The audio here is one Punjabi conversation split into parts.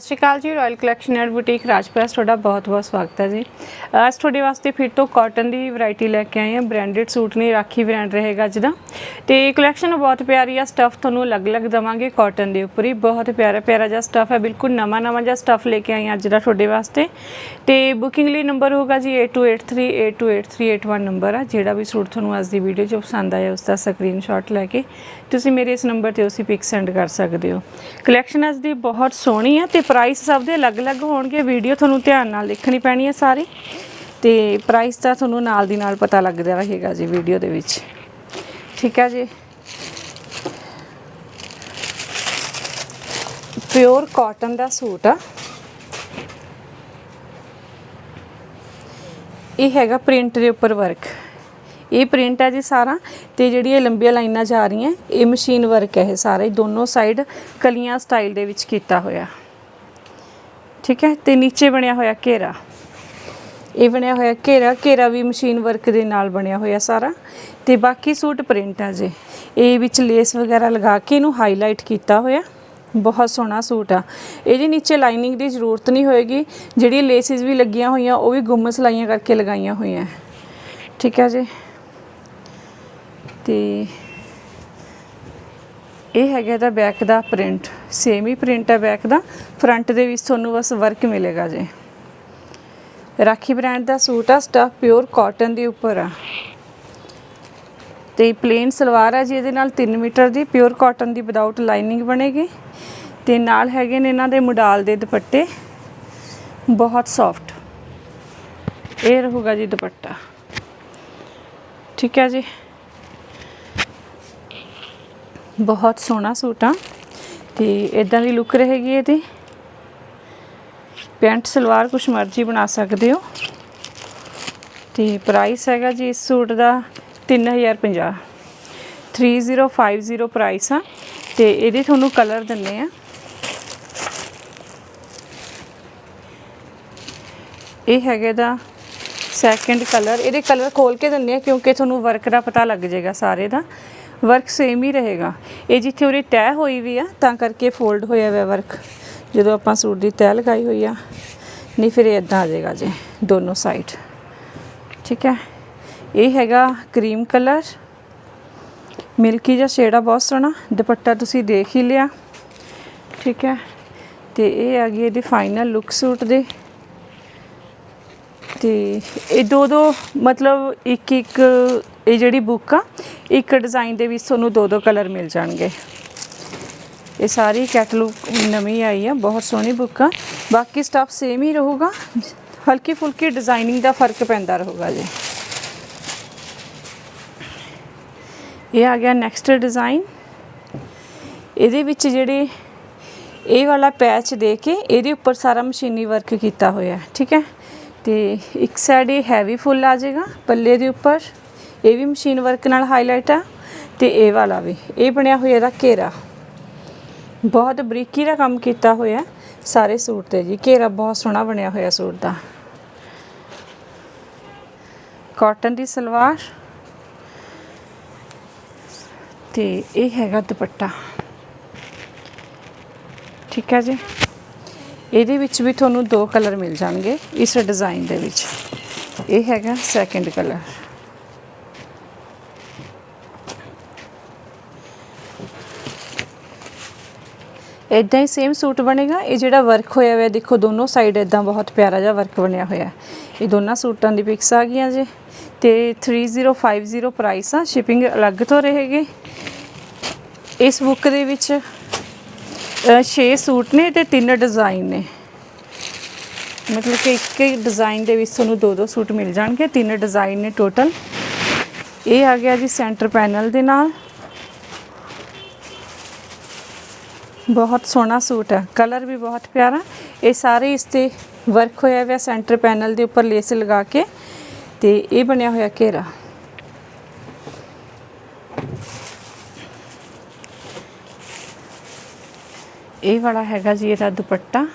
ਸਤਿ ਸ਼੍ਰੀ ਅਕਾਲ ਜੀ ਰਾਇਲ ਕਲੈਕਸ਼ਨ ਐਂਡ ਬੁਟੀਕ ਰਾਜਪ੍ਰੈਸ, ਤੁਹਾਡਾ ਬਹੁਤ-ਬਹੁਤ ਸਵਾਗਤ ਹੈ ਜੀ। ਅੱਜ ਤੁਹਾਡੇ ਵਾਸਤੇ ਫਿਰ ਤੋਂ ਕਾਟਨ ਦੀ ਵੈਰਾਈਟੀ ਲੈ ਕੇ ਆਏ ਹਾਂ। ਬ੍ਰਾਂਡਡ ਸੂਟ ਨੇ, ਰਾਖੀ ਬ੍ਰਾਂਡ ਰਹੇਗਾ ਅੱਜ ਦਾ। ਤੇ ਕਲੈਕਸ਼ਨ ਬਹੁਤ ਪਿਆਰੀ ਆ ਸਟੱਫ ਤੁਹਾਨੂੰ ਅਲੱਗ-ਅਲੱਗ ਦਵਾਂਗੇ ਕਾਟਨ ਦੇ ਉੱਪਰ ਹੀ। ਬਹੁਤ ਪਿਆਰਾ ਪਿਆਰਾ ਜਿਹਾ ਸਟੱਫ ਹੈ, ਬਿਲਕੁਲ ਨਵਾਂ-ਨਵਾਂ ਜਿਹਾ ਸਟੱਫ ਲੈ ਕੇ ਆਏ ਹਾਂ ਅੱਜ ਦਾ ਤੁਹਾਡੇ ਵਾਸਤੇ। ਤੇ ਬੁਕਿੰਗ ਲਈ ਨੰਬਰ ਹੋਗਾ ਜੀ 8283828381 ਨੰਬਰ ਆ। ਜਿਹੜਾ ਵੀ ਸੂਟ ਤੁਹਾਨੂੰ ਅੱਜ ਦੀ ਵੀਡੀਓ 'ਚ ਪਸੰਦ ਆਇਆ ਉਸ ਦਾ ਸਕਰੀਨਸ਼ਾਟ ਲੈ ਕੇ ਤੁਸੀਂ ਮੇਰੇ ਇਸ ਨੰਬਰ ਤੇ ਉਸੇ ਪਿਕ ਸੈਂਡ ਕਰ ਸਕਦੇ ਹੋ। ਕਲੈਕਸ਼ਨ ਅੱਜ ਦੀ ਬਹੁਤ ਸੋਹਣੀ ਆ ਤੇ ਪ੍ਰਾਈਸ ਸਭ ਦੇ ਅਲੱਗ-ਅਲੱਗ ਹੋਣਗੇ ਵੀਡੀਓ ਤੁਹਾਨੂੰ ਧਿਆਨ ਨਾਲ ਦੇਖਣੀ ਪੈਣੀ ਹੈ ਸਾਰੀ। ਤੇ ਪ੍ਰਾਈਸ ਤਾਂ ਤੁਹਾਨੂੰ ਨਾਲ ਦੀ ਨਾਲ ਪਤਾ ਲੱਗਦਾ ਰਹੇਗਾ ਜੀ ਵੀਡੀਓ ਦੇ ਵਿੱਚ। ਠੀਕ ਹੈ ਜੀ। ਪਿਓਰ ਕਾਟਨ ਦਾ ਸੂਟ ਆ। ਇਹ ਹੈਗਾ ਪ੍ਰਿੰਟ ਦੇ ਉੱਪਰ ਵਰਕ ਇਹ ਪ੍ਰਿੰਟ ਹੈ ਜੀ ਸਾਰਾ ਤੇ ਜਿਹੜੀ ਇਹ ਲੰਬੀਆਂ ਲਾਈਨਾਂ ਜਾ ਰਹੀਆਂ, ਇਹ ਮਸ਼ੀਨ ਵਰਕ ਹੈ ਇਹ ਸਾਰੇ। ਦੋਨੋਂ ਸਾਈਡ ਕਲੀਆਂ ਸਟਾਈਲ ਦੇ ਵਿੱਚ ਕੀਤਾ ਹੋਇਆ। ਠੀਕ ਹੈ? ਤੇ ਨੀਚੇ ਬਣਿਆ ਹੋਇਆ ਘੇਰਾ। ਇਹ ਬਣਿਆ ਹੋਇਆ ਘੇਰਾ। ਘੇਰਾ ਵੀ ਮਸ਼ੀਨ ਵਰਕ ਦੇ ਨਾਲ ਬਣਿਆ ਹੋਇਆ ਸਾਰਾ। ਤੇ ਬਾਕੀ ਸੂਟ ਪ੍ਰਿੰਟ ਆ ਜੀ। ਇਹ ਵਿੱਚ ਲੇਸ ਵਗੈਰਾ ਲਗਾ ਕੇ ਇਹਨੂੰ ਹਾਈਲਾਈਟ ਕੀਤਾ ਹੋਇਆ। ਬਹੁਤ ਸੋਹਣਾ ਸੂਟ ਆ। ਇਹਦੇ ਨੀਚੇ ਲਾਈਨਿੰਗ ਦੀ ਜ਼ਰੂਰਤ ਨਹੀਂ ਹੋਏਗੀ। ਜਿਹੜੀ ਲੇਸਿਸ ਵੀ ਲੱਗੀਆਂ ਹੋਈਆਂ, ਉਹ ਵੀ ਗੁੰਮ ਸਲਾਈਆਂ ਕਰਕੇ ਲਗਾਈਆਂ ਹੋਈਆਂ। ਠੀਕ ਹੈ ਜੀ? ਤੇ ਇਹ ਹੈਗਾ ਦਾ ਬੈਕ ਦਾ ਪ੍ਰਿੰਟ ਸੇਮ ਹੀ ਪ੍ਰਿੰਟ ਹੈ ਬੈਕ ਦਾ ਫਰੰਟ ਦੇ ਵਿੱਚ ਤੁਹਾਨੂੰ ਬਸ ਵਰਕ ਮਿਲੇਗਾ ਜੀ। ਰਾਖੀ ਬ੍ਰਾਂਡ ਦਾ ਸੂਟ ਆ ਸਟਫ ਪਿਓਰ ਕਾਟਨ ਦੇ ਉੱਪਰ ਆ। ਤੇ ਪਲੇਨ ਸਲਵਾਰ ਆ ਜੀ, ਇਹਦੇ ਨਾਲ 3 ਮੀਟਰ ਦੀ ਪਿਓਰ ਕਾਟਨ ਦੀ ਵਿਦਆਊਟ ਲਾਈਨਿੰਗ ਬਣੇਗੀ। ਤੇ ਨਾਲ ਹੈਗੇ ਨੇ ਇਹਨਾਂ ਦੇ ਮੁਡਾਲ ਦੇ ਦੁਪੱਟੇ। ਬਹੁਤ ਸੌਫਟ ਇਹ ਰਹੂਗਾ ਜੀ ਦੁਪੱਟਾ। ਠੀਕ ਹੈ ਜੀ। ਬਹੁਤ ਸੋਹਣਾ ਸੂਟ ਆ। ਤੇ ਇਦਾਂ ਦੀ ਲੁੱਕ ਰਹੇਗੀ ਇਹਦੀ। ਪੈਂਟ ਸਲਵਾਰ ਕੁਛ ਮਰਜ਼ੀ ਬਣਾ ਸਕਦੇ ਹੋ। ਤੇ ਪ੍ਰਾਈਸ ਹੈਗਾ ਜੀ ਇਸ ਸੂਟ ਦਾ 3050 3050 ਪ੍ਰਾਈਸ ਆ। ਤੇ ਇਹਦੇ ਤੁਹਾਨੂੰ ਕਲਰ ਦਿੰਨੇ ਆ। ਇਹ ਹੈਗੇ ਦਾ ਸੈਕੰਡ ਕਲਰ ਇਹਦੇ ਕਲਰ ਖੋਲ ਕੇ ਦਿੰਨੇ ਆ ਕਿਉਂਕਿ ਤੁਹਾਨੂੰ ਵਰਕ ਦਾ ਪਤਾ ਲੱਗ ਜਾਏਗਾ ਸਾਰੇ ਦਾ। ਵਰਕ ਸੇਮ ਹੀ ਰਹੇਗਾ। ਇਹ ਜਿੱਥੇ ਉਰੇ ਤੈਅ ਹੋਈ ਵੀ ਆ, ਤਾਂ ਕਰਕੇ ਫੋਲਡ ਹੋਇਆ ਹੋਇਆ ਵਰਕ ਜਦੋਂ ਆਪਾਂ ਸੂਟ ਦੀ ਤੈਅ ਲਗਾਈ ਹੋਈ ਆ, ਨਹੀਂ ਫਿਰ ਇਹ ਇਦਾਂ ਆ ਜਾਏਗਾ ਜੇ, ਦੋਨੋਂ ਸਾਈਡ ਠੀਕ ਹੈ? ਇਹ ਹੈਗਾ ਕਰੀਮ ਕਲਰ ਮਿਲਕੀ ਜਿਹਾ ਸ਼ੇਡ ਆ, ਬਹੁਤ ਸੋਹਣਾ। ਦੁਪੱਟਾ ਤੁਸੀਂ ਦੇਖ ਹੀ ਲਿਆ। ਠੀਕ ਹੈ? ਤੇ ਇਹ ਆ ਗਈ ਇਹਦੀ ਫਾਈਨਲ ਲੁੱਕ ਸੂਟ ਦੇ। ਤੇ ਇਹ ਦੋ ਦੋ ਮਤਲਬ ਇੱਕ ਇੱਕ ਇਹ ਜਿਹੜੀ ਬੁੱਕ ਆ, ਇੱਕ ਡਿਜ਼ਾਈਨ ਦੇ ਵਿੱਚ ਤੁਹਾਨੂੰ ਦੋ ਦੋ ਕਲਰ ਮਿਲ ਜਾਣਗੇ। ਇਹ ਸਾਰੀ ਕੈਟਲੌਗ ਨਵੀਂ ਆਈ ਆ, ਬਹੁਤ ਸੋਹਣੀ ਬੁੱਕ ਆ। ਬਾਕੀ ਸਟਾਫ ਸੇਮ ਹੀ ਰਹੂਗਾ ਹਲਕੀ ਫੁਲਕੀ ਡਿਜ਼ਾਈਨਿੰਗ ਦਾ ਫ਼ਰਕ ਪੈਂਦਾ ਰਹੂਗਾ ਜੀ। ਇਹ ਆ ਗਿਆ ਨੈਕਸਟ ਡਿਜ਼ਾਈਨ ਇਹਦੇ ਵਿੱਚ ਜਿਹੜੇ ਇਹ ਵਾਲਾ ਪੈਚ ਦੇ ਕੇ ਇਹਦੇ ਉੱਪਰ ਸਾਰਾ ਮਸ਼ੀਨੀ ਵਰਕ ਕੀਤਾ ਹੋਇਆ, ਠੀਕ ਹੈ? ਤੇ ਇੱਕ ਸਾਈਡ ਇਹ ਹੈਵੀ ਫੁੱਲ ਆ ਜਾਏਗਾ, ਪੱਲੇ ਦੇ ਉੱਪਰ। ਇਹ ਵੀ ਮਸ਼ੀਨ ਵਰਕ ਨਾਲ ਹਾਈਲਾਈਟ ਆ ਤੇ ਇਹ ਵਾਲਾ ਵੀ। ਇਹ ਬਣਿਆ ਹੋਇਆ ਇਹਦਾ ਘੇਰਾ। ਬਹੁਤ ਬਰੀਕੀ ਦਾ ਕੰਮ ਕੀਤਾ ਹੋਇਆ ਸਾਰੇ ਸੂਟ ਤੇ ਜੀ। ਘੇਰਾ ਬਹੁਤ ਸੋਹਣਾ ਬਣਿਆ ਹੋਇਆ ਸੂਟ ਦਾ। ਕਾਟਨ ਦੀ ਸਲਵਾਰ। ਤੇ ਇਹ ਹੈਗਾ ਦੁਪੱਟਾ। ਠੀਕ ਹੈ ਜੀ। ਇਹਦੇ ਵਿੱਚ ਵੀ ਤੁਹਾਨੂੰ ਦੋ ਕਲਰ ਮਿਲ ਜਾਣਗੇ ਇਸ ਡਿਜ਼ਾਈਨ ਦੇ ਵਿੱਚ। ਇਹ ਹੈਗਾ ਸੈਕੰਡ ਕਲਰ ਇਦਾਂ ਹੀ ਸੇਮ ਸੂਟ ਬਣੇਗਾ। ਇਹ ਜਿਹੜਾ ਵਰਕ ਹੋਇਆ ਹੋਇਆ, ਦੇਖੋ ਦੋਨੋਂ ਸਾਈਡ ਇਦਾਂ ਬਹੁਤ ਪਿਆਰਾ ਜਿਹਾ ਵਰਕ ਬਣਿਆ ਹੋਇਆ। ਇਹ ਦੋਨਾਂ ਸੂਟਾਂ ਦੀ ਪਿਕਸ ਆ ਗਈਆਂ ਜੀ। ਤੇ 3050 ਪ੍ਰਾਈਸ ਆ ਸ਼ਿਪਿੰਗ ਅਲੱਗ ਤੋਂ ਰਹੇਗੀ। ਇਸ ਬੁੱਕ ਦੇ ਵਿੱਚ 6 ਸੂਟ ਨੇ ਤੇ ਤਿੰਨ ਡਿਜ਼ਾਈਨ ਨੇ। ਮਤਲਬ ਕਿ ਇੱਕ ਹੀ ਡਿਜ਼ਾਈਨ ਦੇ ਵਿੱਚ ਤੁਹਾਨੂੰ ਦੋ ਦੋ ਸੂਟ ਮਿਲ ਜਾਣਗੇ, ਤਿੰਨ ਡਿਜ਼ਾਈਨ ਨੇ ਟੋਟਲ ਇਹ ਆ ਗਿਆ ਜੀ ਸੈਂਟਰ ਪੈਨਲ ਦੇ ਨਾਲ। ਬਹੁਤ ਸੋਹਣਾ ਸੂਟ ਹੈ। ਕਲਰ ਵੀ ਬਹੁਤ ਪਿਆਰਾ। ਇਹ ਸਾਰੇ ਇਸ ਤੇ ਵਰਕ ਹੋਇਆ ਹੋਇਆ ਸੈਂਟਰ ਪੈਨਲ ਦੇ ਉੱਪਰ ਲੇਸ ਲਗਾ ਕੇ ਤੇ ਇਹ ਬਣਿਆ ਹੋਇਆ ਘੇਰਾ। ਇਹ ਵਾਲਾ ਹੈਗਾ ਜੀ ਇਹਦਾ ਦੁਪੱਟਾ।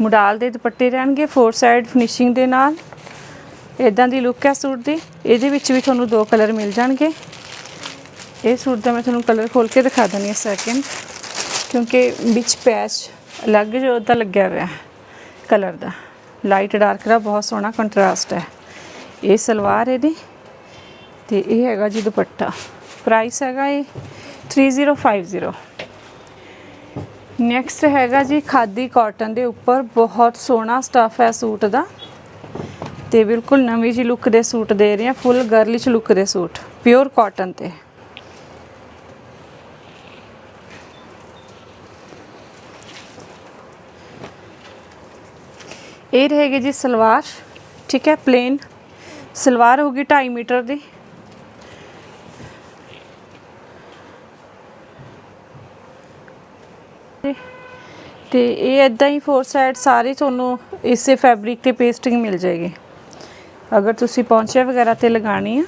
ਮੁਡਾਲ ਦੇ ਦੁਪੱਟੇ ਰਹਿਣਗੇ ਫੋਰ ਸਾਈਡ ਫਿਨਿਸ਼ਿੰਗ ਦੇ ਨਾਲ। ਇਦਾਂ ਦੀ ਲੁੱਕ ਹੈ ਸੂਟ ਦੀ। ਇਹਦੇ ਵਿੱਚ ਵੀ ਤੁਹਾਨੂੰ ਦੋ ਕਲਰ ਮਿਲ ਜਾਣਗੇ। ਇਹ ਸੂਟ ਦਾ ਮੈਂ ਤੁਹਾਨੂੰ ਕਲਰ ਖੋਲ ਕੇ ਦਿਖਾ ਦਿੰਦੀ ਹਾਂ ਸੈਕਿੰਡ ਕਿਉਂਕਿ ਵਿੱਚ ਪੈਚ ਅਲੱਗ ਜੋ ਤਾਂ ਲੱਗਿਆ ਹੋਇਆ ਕਲਰ ਦਾ। ਲਾਈਟ ਡਾਰਕ ਦਾ ਬਹੁਤ ਸੋਹਣਾ ਕੰਟਰਾਸਟ ਹੈ। ਇਹ ਸਲਵਾਰ ਇਹਦੀ ਤੇ ਇਹ ਹੈਗਾ ਜੀ ਦੁਪੱਟਾ। ਪ੍ਰਾਈਸ ਹੈਗਾ ਇਹ 3050 ਨੈਕਸਟ ਹੈਗਾ ਜੀ ਖਾਦੀ ਕਾਟਨ ਦੇ ਉੱਪਰ ਬਹੁਤ ਸੋਹਣਾ ਸਟਫ ਹੈ ਸੂਟ ਦਾ। ਤੇ ਬਿਲਕੁਲ ਨਵੀਂ ਜੀ ਲੁੱਕ ਦੇ ਸੂਟ ਦੇ ਰਹੇ ਆ ਫੁੱਲ ਗਰਲਿਸ਼ ਲੁੱਕ ਦੇ ਸੂਟ ਪਿਓਰ ਕਾਟਨ ਤੇ। ਇਹ ਰਹੇਗੀ ਜੀ ਸਲਵਾਰ, ਠੀਕ ਹੈ ਪਲੇਨ ਸਲਵਾਰ ਹੋਗੀ 2.5 ਮੀਟਰ ਦੀ। ਤੇ ਇਹ ਇਦਾਂ ਹੀ ਫੋਰ ਸਾਈਡ ਸਾਰੇ ਤੁਹਾਨੂੰ ਇਸੇ ਫੈਬਰਿਕ ਤੇ ਪੇਸਟਿੰਗ ਮਿਲ ਜਾਏਗੀ। ਅਗਰ ਤੁਸੀਂ ਪੌਂਚੇ ਵਗੈਰਾ ਤੇ ਲਗਾਣੀ ਆ,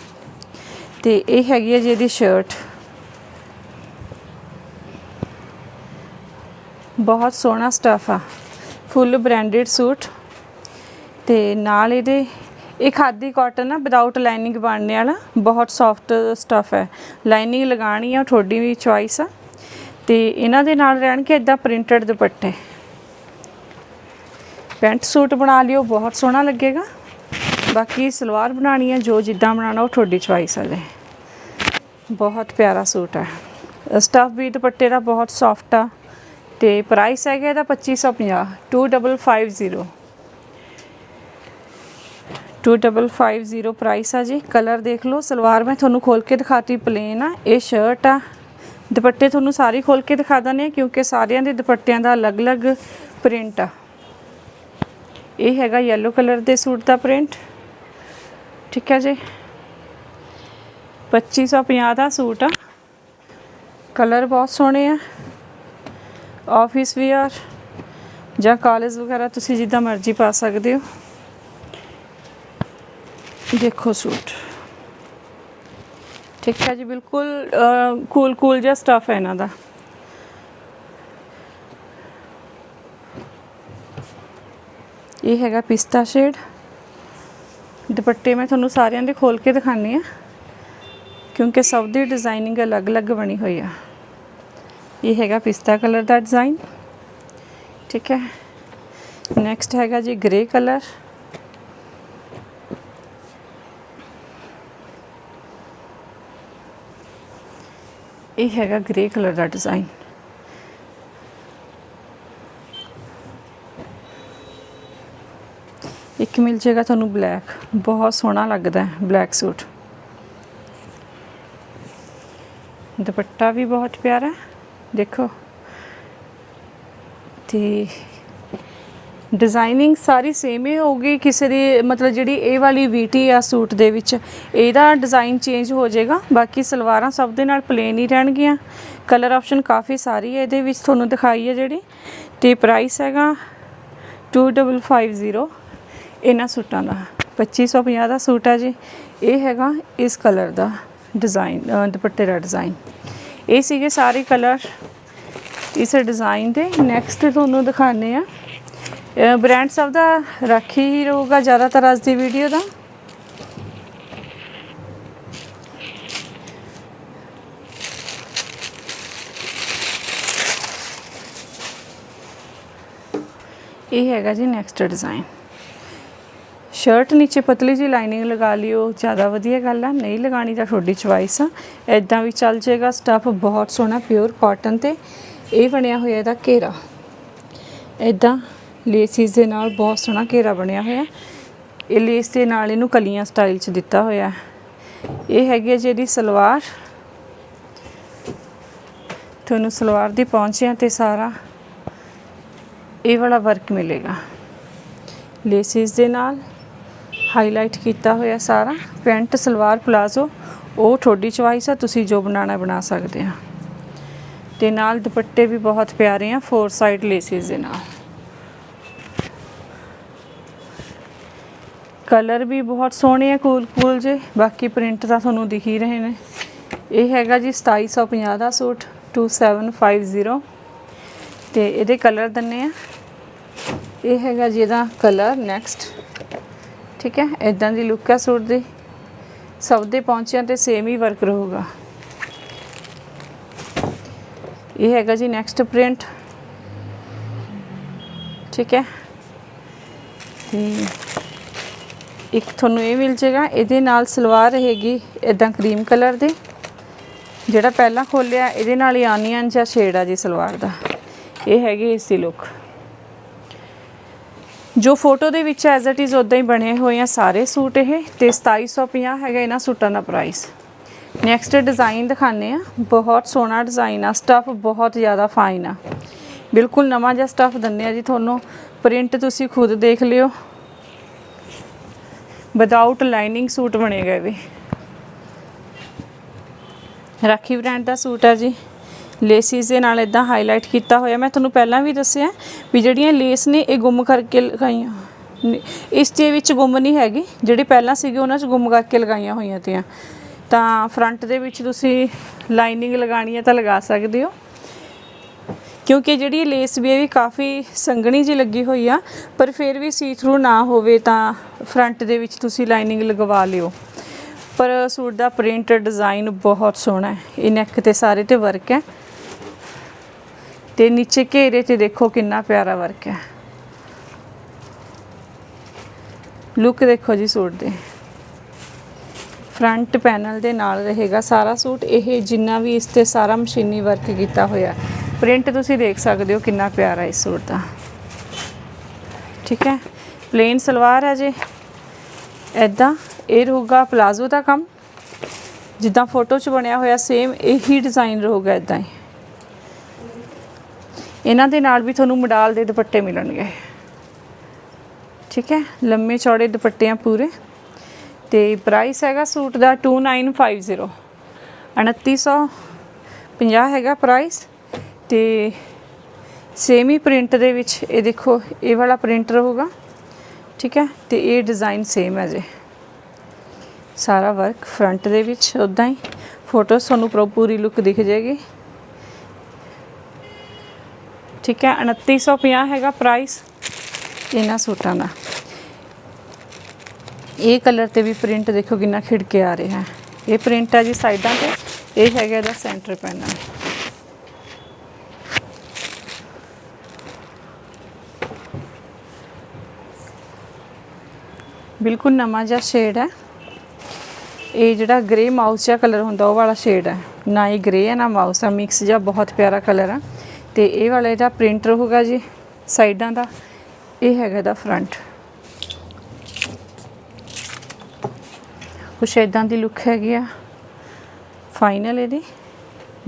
ਤੇ ਇਹ ਹੈਗੀ ਹੈ ਜੀ ਇਹਦੀ ਸ਼ਰਟ ਬਹੁਤ ਸੋਹਣਾ ਸਟਫ ਆ। ਫੁੱਲ ਬ੍ਰਾਂਡਡ ਸੂਟ ਤੇ ਨਾਲ ਇਹਦੇ, ਇਹ ਖਾਦੀ ਕਾਟਨ ਆ ਵਿਦਆਊਟ ਲਾਈਨਿੰਗ ਬਣਨੇ ਵਾਲਾ, ਬਹੁਤ ਸੌਫਟ ਸਟਫ ਹੈ। ਲਾਈਨਿੰਗ ਲਗਾਣੀ ਆ ਤੁਹਾਡੀ ਵੀ ਚੁਆਇਸ ਆ। ਤੇ ਇਹਨਾਂ ਦੇ ਨਾਲ ਰਹਿਣਗੇ ਇਦਾਂ ਪ੍ਰਿੰਟਡ ਦੁਪੱਟੇ। ਪੈਂਟ ਸੂਟ ਬਣਾ ਲਿਓ, ਬਹੁਤ ਸੋਹਣਾ ਲੱਗੇਗਾ। ਬਾਕੀ ਸਲਵਾਰ ਬਣਾਣੀ ਆ, ਜੋ ਜਿੱਦਾਂ ਬਣਾਉਣਾ, ਉਹ ਤੁਹਾਡੀ ਚੁਆਇਸ ਆ ਜੀ। ਬਹੁਤ ਪਿਆਰਾ ਸੂਟ ਹੈ ਸਟਫ ਵੀ ਦੁਪੱਟੇ ਦਾ ਬਹੁਤ ਸੌਫਟ ਆ। ਤੇ ਪ੍ਰਾਈਸ ਹੈਗਾ ਇਹਦਾ 2550 2550 2550 ਪ੍ਰਾਈਸ ਆ ਜੀ। ਕਲਰ ਦੇਖ ਲਓ, ਸਲਵਾਰ ਮੈਂ ਤੁਹਾਨੂੰ ਖੋਲ ਕੇ ਦਿਖਾਤੀ ਪਲੇਨ ਆ। ਇਹ ਸ਼ਰਟ ਆ। ਦੁਪੱਟੇ ਤੁਹਾਨੂੰ ਸਾਰੇ ਖੋਲ ਕੇ ਦਿਖਾ ਦਨੇ ਆ, ਕਿਉਂਕਿ ਸਾਰਿਆਂ ਦੇ ਦੁਪੱਟਿਆਂ ਦਾ ਅਲੱਗ-ਅਲੱਗ ਪ੍ਰਿੰਟ ਆ। ਇਹ ਹੈਗਾ yellow ਕਲਰ ਦੇ ਸੂਟ ਦਾ ਪ੍ਰਿੰਟ ਠੀਕ ਹੈ ਜੀ। 2550 ਦਾ ਸੂਟ ਆ। ਕਲਰ ਬਹੁਤ ਸੋਹਣੇ ਆ। ਆਫਿਸ ਵੀਅਰ ਜਾਂ ਕਾਲਜ ਵਗੈਰਾ ਤੁਸੀਂ ਜਿੱਦਾਂ ਮਰਜ਼ੀ ਪਾ ਸਕਦੇ ਹੋ। ਦੇਖੋ ਸੂਟ ਠੀਕ ਹੈ ਜੀ ਬਿਲਕੁਲ ਕੂਲ ਕੂਲ ਜਿਹਾ ਸਟਫ ਹੈ ਇਹਨਾਂ ਦਾ ਇਹ ਹੈਗਾ ਪਿਸਤਾ ਸ਼ੇਡ ਦੁਪੱਟੇ ਮੈਂ ਤੁਹਾਨੂੰ ਸਾਰਿਆਂ ਦੇ ਖੋਲ ਕੇ ਦਿਖਾਣੀ ਆ ਕਿਉਂਕਿ ਸਭ ਦੀ ਡਿਜ਼ਾਈਨਿੰਗ ਅਲੱਗ-ਅਲੱਗ ਬਣੀ ਹੋਈ ਆ ਇਹ ਹੈਗਾ ਪਿਸਤਾ ਕਲਰ ਦਾ ਡਿਜ਼ਾਈਨ ਠੀਕ ਹੈ ਨੈਕਸਟ ਹੈਗਾ ਜੀ ਗ੍ਰੇ ਕਲਰ ਇਹ ਹੈਗਾ ਗ੍ਰੇ ਕਲਰ ਦਾ ਡਿਜ਼ਾਈਨ ਇੱਕ ਮਿਲ ਜਾਏਗਾ ਤੁਹਾਨੂੰ ਬਲੈਕ ਬਹੁਤ ਸੋਹਣਾ ਲੱਗਦਾ ਹੈ ਬਲੈਕ ਸੂਟ ਦੁਪੱਟਾ ਵੀ ਬਹੁਤ ਪਿਆਰਾ ਦੇਖੋ। ਤੇ ਡਿਜ਼ਾਈਨਿੰਗ ਸਾਰੀ ਸੇਮ ਹੀ ਹੋਊਗੀ, ਕਿਸੇ ਦੀ, ਮਤਲਬ ਜਿਹੜੀ ਇਹ ਵਾਲੀ ਵੀਟੀ ਆ ਸੂਟ ਦੇ ਵਿੱਚ, ਇਹਦਾ ਡਿਜ਼ਾਈਨ ਚੇਂਜ ਹੋ ਜਾਏਗਾ, ਬਾਕੀ ਸਲਵਾਰਾਂ ਸਭ ਦੇ ਨਾਲ ਪਲੇਨ ਹੀ ਰਹਿਣਗੀਆਂ। ਕਲਰ ਆਪਸ਼ਨ ਕਾਫੀ ਸਾਰੀ ਹੈ, ਇਹਦੇ ਵਿੱਚ ਤੁਹਾਨੂੰ ਦਿਖਾਈ ਹੈ ਜਿਹੜੀ, ਤੇ ਪ੍ਰਾਈਸ ਹੈਗਾ 2550 ਇਹਨਾਂ ਸੂਟਾਂ ਦਾ। 2550 ਦਾ ਸੂਟ ਹੈ ਜੀ, ਇਹ ਹੈਗਾ ਇਸ ਕਲਰ ਦਾ ਡਿਜ਼ਾਈਨ ਦੁਪੱਟੇ ਦਾ ਡਿਜ਼ਾਈਨ ਇਹ ਸੀਗੇ ਸਾਰੇ ਕਲਰ ਇਸ ਡਿਜ਼ਾਈਨ ਦੇ। ਨੈਕਸਟ ਤੁਹਾਨੂੰ ਦਿਖਾਣੇ ਆ ਬ੍ਰਾਂਡ ਸਭ ਦਾ ਰਾਖੀ ਹੀ ਰਹੂਗਾ ਜ਼ਿਆਦਾਤਰ ਅੱਜ ਦੀ ਵੀਡੀਓ ਦਾ। ਇਹ ਹੈਗਾ ਜੀ ਨੈਕਸਟ ਡਿਜ਼ਾਈਨ ਸ਼ਰਟ ਨੀਚੇ ਪਤਲੀ ਜੀ ਲਾਈਨਿੰਗ ਲਗਾ ਲਿਓ, ਜ਼ਿਆਦਾ ਵਧੀਆ ਗੱਲ ਆ, ਨਹੀਂ ਲਗਾਣੀ ਤਾਂ ਤੁਹਾਡੀ ਚੁਆਇਸ ਆ। ਐਦਾਂ ਵੀ ਚੱਲ ਜਾਏਗਾ ਸਟੱਫ ਬਹੁਤ ਸੋਹਣਾ ਪਿਓਰ ਕਾਟਨ ਤੇ। ਇਹ ਬਣਿਆ ਹੋਇਆ ਇਹਦਾ ਘੇਰਾ। ਐਦਾਂ ਲੇਸਿਸ ਦੇ ਨਾਲ ਬਹੁਤ ਸੋਹਣਾ ਘੇਰਾ ਬਣਿਆ ਹੋਇਆ। ਇਹ ਲੇਸ ਦੇ ਨਾਲ ਇਹਨੂੰ ਕਲੀਆਂ ਸਟਾਈਲ 'ਚ ਦਿੱਤਾ ਹੋਇਆ। ਇਹ ਹੈਗੀ ਹੈ ਜਿਹੜੀ ਸਲਵਾਰ। ਤੁਹਾਨੂੰ ਸਲਵਾਰ ਦੀ ਪਹੁੰਚਿਆ ਤੇ ਸਾਰਾ ਇਹ ਵਾਲਾ ਵਰਕ ਮਿਲੇਗਾ। ਲੇਸਿਸ ਦੇ ਨਾਲ ਹਾਈਲਾਈਟ ਕੀਤਾ ਹੋਇਆ ਸਾਰਾ। ਪੈਂਟ ਸਲਵਾਰ ਪਲਾਜ਼ੋ ਉਹ ਤੁਹਾਡੀ ਚੁਆਇਸ ਆ, ਤੁਸੀਂ ਜੋ ਬਣਾਉਣਾ ਬਣਾ ਸਕਦੇ ਆ। ਤੇ ਨਾਲ ਦੁਪੱਟੇ ਵੀ ਬਹੁਤ ਪਿਆਰੇ ਆ ਫੋਰ ਸਾਈਡ ਲੇਸਿਸ ਦੇ ਨਾਲ। ਕਲਰ ਵੀ ਬਹੁਤ ਸੋਹਣੇ ਆ, ਕੂਲ ਕੂਲ ਜੇ ਬਾਕੀ ਪ੍ਰਿੰਟ ਤਾਂ ਤੁਹਾਨੂੰ ਦਿਖ ਹੀ ਰਹੇ ਨੇ। ਇਹ ਹੈਗਾ ਜੀ 2750 ਦਾ ਸੂਟ 2750 ਤੇ ਇਹਦੇ ਕਲਰ ਦੰਨੇ ਆ। ਇਹ ਹੈਗਾ ਜੀ ਇਹਦਾ ਕਲਰ ਨੈਕਸਟ ਠੀਕ ਹੈ ਇਦਾਂ ਦੀ ਲੁੱਕ ਹੈ ਸੂਟ ਦੀ। ਸਭ ਦੇ ਪਹੁੰਚਿਆਂ ਤੇ ਸੇਮ ਹੀ ਵਰਕ ਰਹੂਗਾ। ਇਹ ਹੈਗਾ ਜੀ ਨੈਕਸਟ ਪ੍ਰਿੰਟ ਠੀਕ ਹੈ। ਤੇ ਇੱਕ ਤੁਹਾਨੂੰ ਇਹ ਮਿਲ ਜੇਗਾ, ਇਹਦੇ ਨਾਲ ਸਲਵਾਰ ਰਹੇਗੀ ਇਦਾਂ ਕਰੀਮ ਕਲਰ ਦੀ, ਜਿਹੜਾ ਪਹਿਲਾਂ ਖੋਲਿਆ, ਇਹਦੇ ਨਾਲ ਹੀ ਆਨੀਅਨ ਜਾਂ ਸ਼ੇਡ ਆ ਜੀ ਸਲਵਾਰ ਦਾ। ਇਹ ਹੈਗੀ ਇਸ ਦੀ ਲੁੱਕ ਜੋ ਫੋਟੋ ਦੇ ਵਿੱਚ ਐਜ਼ ਇਟ ਇਜ਼ ਉਦਾਂ ਹੀ ਬਣੇ ਹੋਏ ਆ ਸਾਰੇ ਸੂਟ ਇਹ, ਤੇ 2750 ਹੈਗਾ ਇਹਨਾਂ ਸੂਟਾਂ ਦਾ ਪ੍ਰਾਈਸ ਨੈਕਸਟ ਡਿਜ਼ਾਈਨ ਦਿਖਾਣੇ ਆ। ਬਹੁਤ ਸੋਹਣਾ ਡਿਜ਼ਾਈਨ ਆ ਸਟਫ ਬਹੁਤ ਜ਼ਿਆਦਾ ਫਾਈਨ ਆ। ਬਿਲਕੁਲ ਨਵਾਂ ਜਿਹਾ ਸਟਫ ਦਿੰਦੇ ਆ ਜੀ ਤੁਹਾਨੂੰ। ਪ੍ਰਿੰਟ ਤੁਸੀਂ ਖੁਦ ਦੇਖ ਲਿਓ। ਵਿਦਆਊਟ ਲਾਈਨਿੰਗ ਸੂਟ ਬਣੇਗਾ ਇਹ ਵੀ। ਰਾਖੀ ਬ੍ਰਾਂਡ ਦਾ ਸੂਟ ਆ ਜੀ। ਲੇਸਿਸ ਦੇ ਨਾਲ ਇਦਾਂ ਹਾਈਲਾਈਟ ਕੀਤਾ ਹੋਇਆ। ਮੈਂ ਤੁਹਾਨੂੰ ਪਹਿਲਾਂ ਵੀ ਦੱਸਿਆ ਵੀ ਜਿਹੜੀਆਂ ਲੇਸ ਨੇ, ਇਹ ਗੁੰਮ ਕਰਕੇ ਲਗਾਈਆਂ। ਇਸ ਦੇ ਵਿੱਚ ਗੁੰਮ ਨਹੀਂ ਹੈਗੀ। ਜਿਹੜੇ ਪਹਿਲਾਂ ਸੀਗੇ, ਉਹਨਾਂ 'ਚ ਗੁੰਮ ਕਰਕੇ ਲਗਾਈਆਂ ਹੋਈਆਂ ਤੀਆਂ। ਤਾਂ ਫਰੰਟ ਦੇ ਵਿੱਚ ਤੁਸੀਂ ਲਾਈਨਿੰਗ ਲਗਾਣੀ ਹੈ ਤਾਂ ਲਗਾ ਸਕਦੇ ਹੋ। ਕਿਉਂਕਿ ਜਿਹੜੀ ਲੇਸ ਵੀ ਇਹ ਵੀ ਕਾਫੀ ਸੰਘਣੀ ਜੀ ਲੱਗੀ ਹੋਈ ਆ, ਪਰ ਫਿਰ ਵੀ ਸੀ ਥਰੂ ਨਾ ਹੋਵੇ ਤਾਂ ਫਰੰਟ ਦੇ ਵਿੱਚ ਤੁਸੀਂ ਲਾਈਨਿੰਗ ਲਗਵਾ ਲਿਓ। ਪਰ ਸੂਟ ਦਾ ਪ੍ਰਿੰਟ ਡਿਜ਼ਾਈਨ ਬਹੁਤ ਸੋਹਣਾ ਹੈ। ਇਹ ਨੈਕ ਤੇ ਸਾਰੇ ਤੇ ਵਰਕ ਹੈ। ਤੇ ਨੀਚੇ ਘੇਰੇ ਤੇ ਦੇਖੋ ਕਿੰਨਾ ਪਿਆਰਾ ਵਰਕ ਹੈ। ਲੁੱਕ ਦੇਖੋ ਜੀ ਸੂਟ ਦੇ। ਫਰੰਟ ਪੈਨਲ ਦੇ ਨਾਲ ਰਹੇਗਾ ਸਾਰਾ ਸੂਟ। ਇਹ ਜਿੰਨਾ ਵੀ ਇਸ ਤੇ ਸਾਰਾ ਮਸ਼ੀਨੀ ਵਰਕ ਕੀਤਾ ਹੋਇਆ ਪ੍ਰਿੰਟ ਤੁਸੀਂ ਦੇਖ ਸਕਦੇ ਹੋ ਕਿੰਨਾ ਪਿਆਰਾ ਇਸ ਸੂਟ ਦਾ। ਠੀਕ ਹੈ? ਪਲੇਨ ਸਲਵਾਰ ਹੈ ਜੀ। ਐਦਾਂ ਇਹ ਰਹੂਗਾ ਪਲਾਜ਼ੋ ਦਾ ਕੰਮ। ਜਿੱਦਾਂ ਫੋਟੋ 'ਚ ਬਣਿਆ ਹੋਇਆ ਸੇਮ ਇਹੀ ਡਿਜ਼ਾਈਨ ਰਹੂਗਾ ਐਦਾਂ ਹੀ। ਇਹਨਾਂ ਦੇ ਨਾਲ ਵੀ ਤੁਹਾਨੂੰ ਮਡਾਲ ਦੇ ਦੁਪੱਟੇ ਮਿਲਣਗੇ। ਠੀਕ ਹੈ? ਲੰਮੇ ਚੌੜੇ ਦੁਪੱਟੇ ਆ ਪੂਰੇ। ਤੇ ਪ੍ਰਾਈਸ ਹੈਗਾ ਸੂਟ ਦਾ 2950 2950 ਹੈਗਾ ਪ੍ਰਾਈਸ ਤੇ ਸੇਮ ਹੀ ਪ੍ਰਿੰਟ ਦੇ ਵਿੱਚ ਇਹ ਦੇਖੋ, ਇਹ ਵਾਲਾ ਪ੍ਰਿੰਟ ਰਹੂਗਾ ਠੀਕ ਹੈ? ਤੇ ਇਹ ਡਿਜ਼ਾਈਨ ਸੇਮ ਹੈ ਜੇ। ਸਾਰਾ ਵਰਕ ਫਰੰਟ ਦੇ ਵਿੱਚ ਉਦਾਂ ਹੀ। ਫੋਟੋ ਤੁਹਾਨੂੰ ਪ੍ਰੋ, ਪੂਰੀ ਲੁੱਕ ਦਿਖ ਜਾਏਗੀ। ਠੀਕ ਹੈ? 2950 ਹੈਗਾ ਪ੍ਰਾਈਸ ਇਹਨਾਂ ਸੂਟਾਂ ਦਾ। ਇਹ ਕਲਰ ਤੇ ਵੀ ਪ੍ਰਿੰਟ ਦੇਖੋ ਕਿੰਨਾ ਖਿੜ ਕੇ ਆ ਰਿਹਾ ਹੈ। ਇਹ ਪ੍ਰਿੰਟ ਹੈ ਜੀ ਸਾਈਡਾਂ ਤੇ। ਇਹ ਹੈਗਾ ਇਹਦਾ ਸੈਂਟਰ ਪੈਨਲ ਬਿਲਕੁਲ ਨਵਾਂ ਜਿਹਾ ਸ਼ੇਡ ਹੈ। ਇਹ ਜਿਹੜਾ ਗ੍ਰੇ ਮਾਊਸ ਜਿਹਾ ਕਲਰ ਹੁੰਦਾ, ਉਹ ਵਾਲਾ ਸ਼ੇਡ ਹੈ। ਨਾ ਇਹ ਗ੍ਰੇ ਹੈ, ਨਾ ਮਾਊਸ ਆ ਮਿਕਸ ਜਿਹਾ ਬਹੁਤ ਪਿਆਰਾ ਕਲਰ ਆ ਤੇ ਇਹ ਵਾਲਾ ਇਹਦਾ ਪ੍ਰਿੰਟ ਰਹੂਗਾ ਜੀ, ਸਾਈਡਾਂ ਦਾ। ਇਹ ਹੈਗਾ ਦਾ ਫਰੰਟ ਕੁਛ ਇਦਾਂ ਦੀ ਲੁੱਕ ਹੈਗੀ ਆ। ਫਾਈਨਲ ਇਹਦੀ।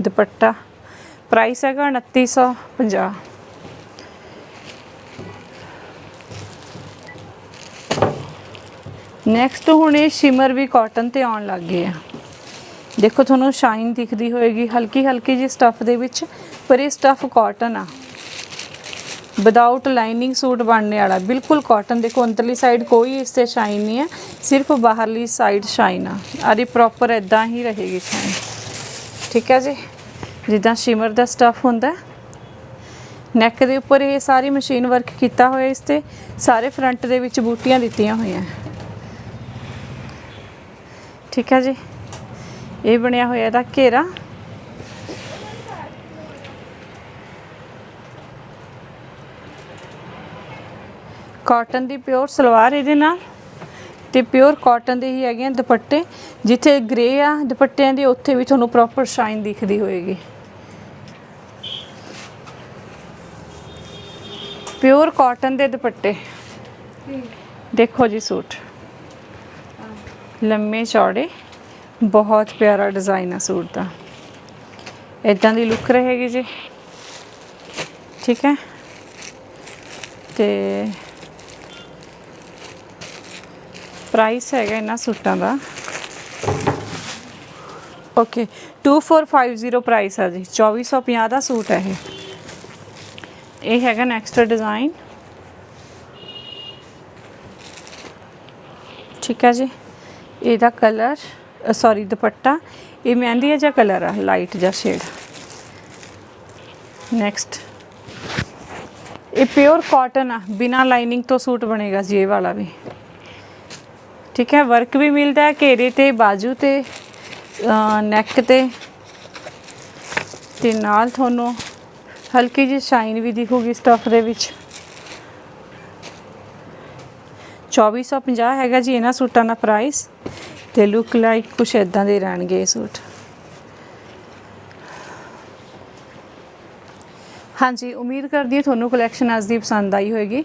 ਦੁਪੱਟਾ। ਪ੍ਰਾਈਸ ਹੈਗਾ 2950 ਨੈਕਸਟ ਹੁਣ ਇਹ ਸ਼ਿਮਰ ਵੀ ਕਾਟਨ ਤੇ ਆਉਣ ਲੱਗ ਗਏ ਆ। ਦੇਖੋ ਤੁਹਾਨੂੰ ਸ਼ਾਈਨ ਦਿਖਦੀ ਹੋਏਗੀ ਹਲਕੀ ਹਲਕੀ ਜੀ ਸਟਫ ਦੇ ਵਿੱਚ, ਪਰ ਇਹ ਸਟਫ ਕਾਟਨ ਆ। ਵਿਦਆਊਟ ਲਾਈਨਿੰਗ ਸੂਟ ਬਣਨੇ ਵਾਲਾ, ਬਿਲਕੁਲ ਕਾਟਨ ਦੇਖੋ ਅੰਦਰਲੀ ਸਾਈਡ ਕੋਈ ਇਸ ਤੇ ਸ਼ਾਈਨ ਨਹੀਂ ਹੈ ਸਿਰਫ ਬਾਹਰਲੀ ਸਾਈਡ ਸ਼ਾਈਨ ਆ। ਆਦੀ ਪ੍ਰੋਪਰ ਇਦਾਂ ਹੀ ਰਹੇਗੀ ਸ਼ਾਈਨ ਠੀਕ ਹੈ ਜੀ? ਜਿੱਦਾਂ ਸ਼ਿਮਰ ਦਾ ਸਟਫ ਹੁੰਦਾ। ਨੈਕ ਦੇ ਉੱਪਰ ਇਹ ਸਾਰੀ ਮਸ਼ੀਨ ਵਰਕ ਕੀਤਾ ਹੋਇਆ ਇਸ ਤੇ, ਸਾਰੇ ਫਰੰਟ ਦੇ ਵਿੱਚ ਬੂਟੀਆਂ ਦਿੱਤੀਆਂ ਹੋਈਆਂ। ਠੀਕ ਹੈ ਜੀ। ਇਹ ਬਣਿਆ ਹੋਇਆ ਇਹਦਾ ਘੇਰਾ। ਕਾਟਨ ਦੀ ਪਿਓਰ ਸਲਵਾਰ ਇਹਦੇ ਨਾਲ। ਤੇ ਪਿਓਰ ਕਾਟਨ ਦੇ ਹੀ ਹੈਗੇ ਆ ਦੁਪੱਟੇ। ਜਿੱਥੇ ਗ੍ਰੇ ਆ ਦੁਪੱਟਿਆਂ ਦੇ ਉੱਥੇ ਵੀ ਤੁਹਾਨੂੰ ਪ੍ਰੋਪਰ ਸ਼ਾਈਨ ਦਿਖਦੀ ਹੋਏਗੀ। ਪਿਓਰ ਕਾਟਨ ਦੇ ਦੁਪੱਟੇ। ਦੇਖੋ ਜੀ ਸੂਟ। ਲੰਮੇ ਚੌੜੇ, ਬਹੁਤ ਪਿਆਰਾ ਡਿਜ਼ਾਈਨ ਆ ਸੂਟ ਦਾ। ਇਦਾਂ ਦੀ ਲੁੱਕ ਰਹੇਗੀ ਜੀ। ਠੀਕ ਹੈ? ਤੇ ਪ੍ਰਾਈਸ ਹੈਗਾ ਇਹਨਾਂ ਸੂਟਾਂ ਦਾ। ਓਕੇ 2450 ਪ੍ਰਾਈਸ ਆ ਜੀ। 2450 ਦਾ ਸੂਟ ਹੈ ਇਹ। ਇਹ ਹੈਗਾ ਨੈਕਸਟ ਡਿਜ਼ਾਈਨ ਠੀਕ ਹੈ ਜੀ? ਇਹਦਾ ਕਲਰ ਸੌਰੀ ਦੁਪੱਟਾ, ਇਹ ਮਹਿੰਦੀ ਜਿਹਾ ਕਲਰ ਆ? ਲਾਈਟ ਜਿਹਾ ਸ਼ੇਡ ਨੈਕਸਟ ਇਹ ਪਿਓਰ ਕਾਟਨ ਆ, ਬਿਨਾ ਲਾਈਨਿੰਗ ਤੋਂ ਸੂਟ ਬਣੇਗਾ ਜੀ, ਇਹ ਵਾਲਾ ਵੀ। ਠੀਕ ਹੈ ਵਰਕ ਵੀ ਮਿਲਦਾ ਹੈ, ਘੇਰੇ ਤੇ, ਬਾਜੂ ਤੇ ਨੈਕ ਤੇ। ਤੇ ਨਾਲ ਤੁਹਾਨੂੰ ਹਲਕੀ ਜਿਹੀ ਸ਼ਾਈਨ ਵੀ ਦਿਖੂਗੀ ਸਟਫ ਦੇ ਵਿੱਚ। 2450 ਹੈਗਾ ਜੀ ਇਹਨਾਂ ਸੂਟਾਂ ਦਾ ਪ੍ਰਾਈਸ ਤੇ ਲੁੱਕ ਲਾਈਕ ਕੁਛ ਇਦਾਂ ਦੇ ਰਹਿਣਗੇ ਇਹ ਸੂਟ। ਹਾਂਜੀ, ਉਮੀਦ ਕਰਦੀ ਹਾਂ ਤੁਹਾਨੂੰ ਕਲੈਕਸ਼ਨ ਅੱਜ ਦੀ ਪਸੰਦ ਆਈ ਹੋਵੇਗੀ